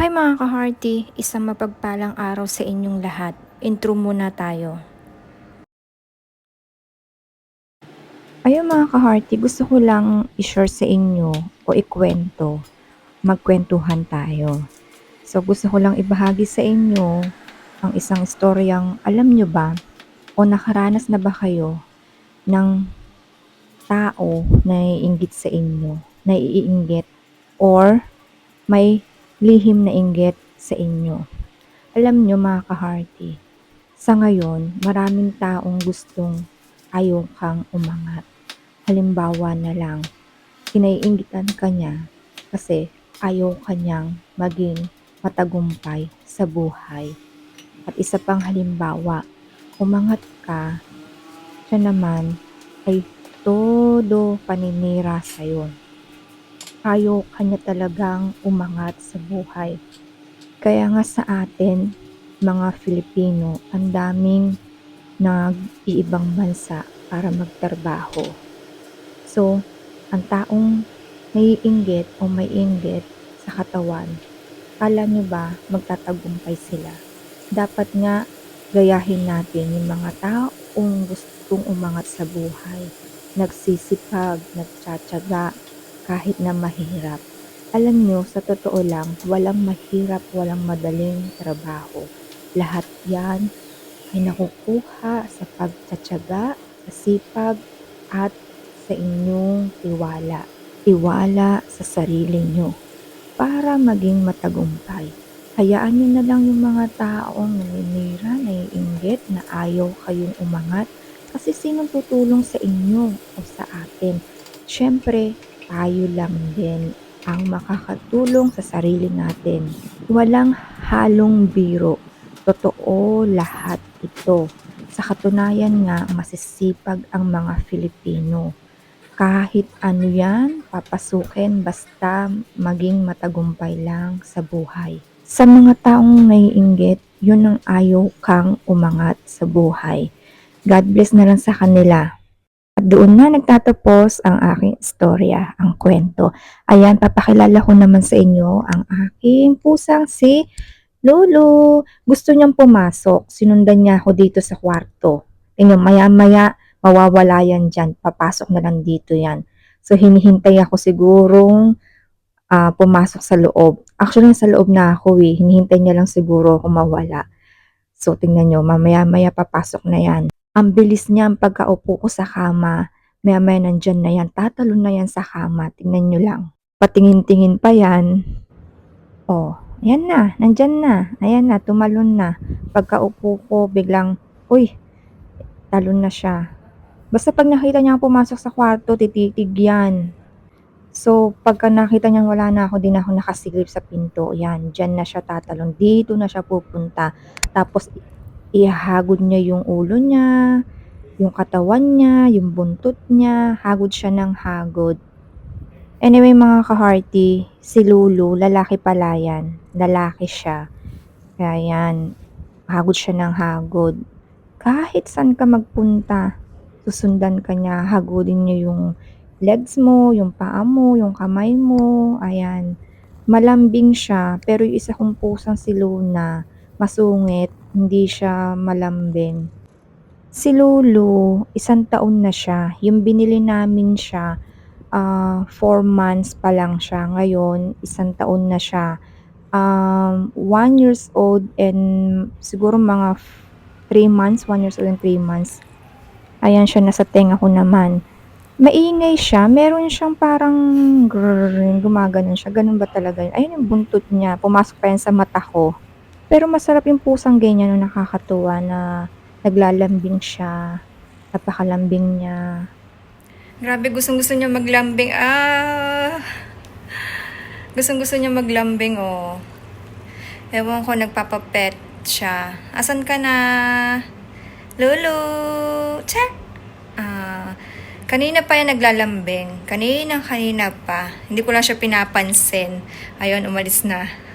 Hi mga ka-hearty, isang mapagpalang araw sa inyong lahat. Intro muna tayo. Ayun mga ka-hearty, gusto ko lang i-share sa inyo o ikwento. Magkwentuhan tayo. So gusto ko lang ibahagi sa inyo ang isang istoryang alam nyo ba o nakaranas na ba kayo ng tao na naiinggit sa inyo, naiinggit or may lihim na inggit sa inyo. Alam nyo mga ka-hearty, sa ngayon, maraming taong gustong ayaw kang umangat. Halimbawa na lang, kinaiinggitan ka niya kasi ayaw kanyang maging matagumpay sa buhay. At isa pang halimbawa, umangat ka, siya naman ay todo paninira sa'yo ayaw kanya talagang umangat sa buhay. Kaya nga sa atin, mga Filipino, ang daming nag-iibang bansa para magtrabaho. So, ang taong naiinggit o may inggit sa katawan, kala nyo ba magtatagumpay sila? Dapat nga gayahin natin yung mga taong gustong umangat sa buhay. Nagsisipag, nagtsatsaga, kahit na mahirap. Alam nyo, sa totoo lang, walang mahirap, walang madaling trabaho. Lahat yan ay nakukuha sa pagtsatsaga, sa sipag, at sa inyong tiwala. Tiwala sa sarili nyo para maging matagumpay. Hayaan nyo na lang yung mga taong naninira, naiinggit, na ayaw kayong umangat kasi sinong tutulong sa inyo o sa atin. Siyempre, tayo lang din ang makakatulong sa sarili natin. Walang halong biro. Totoo lahat ito. Sa katunayan nga, masisipag ang mga Filipino. Kahit ano yan, papasukin basta maging matagumpay lang sa buhay. Sa mga taong naiinggit, yun ang ayaw kang umangat sa buhay. God bless na lang sa kanila. At doon na nagtatapos ang aking istorya, ang kwento. Ayan, papakilala ko naman sa inyo ang aking pusang si Lolo. Gusto niyang pumasok. Sinundan niya ako dito sa kwarto. Tingnan, maya-maya, mawawala yan dyan. Papasok na lang dito yan. So, hinihintay ako sigurong ah, pumasok sa loob. Actually, sa loob na ako eh. Hinihintay niya lang siguro kung mawala. So, tingnan nyo, mamaya-maya papasok na yan. Ang bilis niya ang pagkaupo ko sa kama. Maya-maya nandyan na yan. Tatalon na yan sa kama. Tingnan nyo lang. Patingin-tingin pa yan. Oh, ayan na. Nandyan na. Ayan na. Tumalon na. Pagkaupo ko, biglang, uy, talon na siya. Basta pag nakita niya pumasok sa kwarto, tititig yan. So, pagka nakita niyang wala na ako, din ako nakasilip sa pinto. Yan, dyan na siya tatalon. Dito na siya pupunta. Tapos, ihagod niya yung ulo niya, yung katawan niya, yung buntot niya, hagod siya ng hagod. Anyway mga ka-hearty, si Lulu, lalaki pala yan. Lalaki siya. Kaya yan, hagod siya ng hagod. Kahit saan ka magpunta, susundan ka niya, hagodin niya yung legs mo, yung paa mo, yung kamay mo, ayan. Malambing siya, pero yung isa kong pusang si Luna, masungit, hindi siya malambing. Si Lulu, isang taon na siya. Yung binili namin siya, ah, four months pa lang siya. Ngayon, isang taon na siya. Um, one years old and siguro mga three months, one years old and three months. Ayan siya, nasa tenga ko naman. Maingay siya, meron siyang parang grrrr, gumaganon siya. Ganun ba talaga yun? Ayun yung buntot niya, pumasok pa yan sa mata ko. Pero masarap yung pusang ganyan no, nakakatuwa na naglalambing siya. Napakalambing niya. Grabe, gustong gusto niya maglambing. Ah! Gustong gusto niya maglambing, oh. Ewan ko, nagpapapet siya. Asan ka na? Lulu! Check! Ah, kanina pa yan naglalambing. Kanina, kanina pa. Hindi ko lang siya pinapansin. Ayun, umalis na.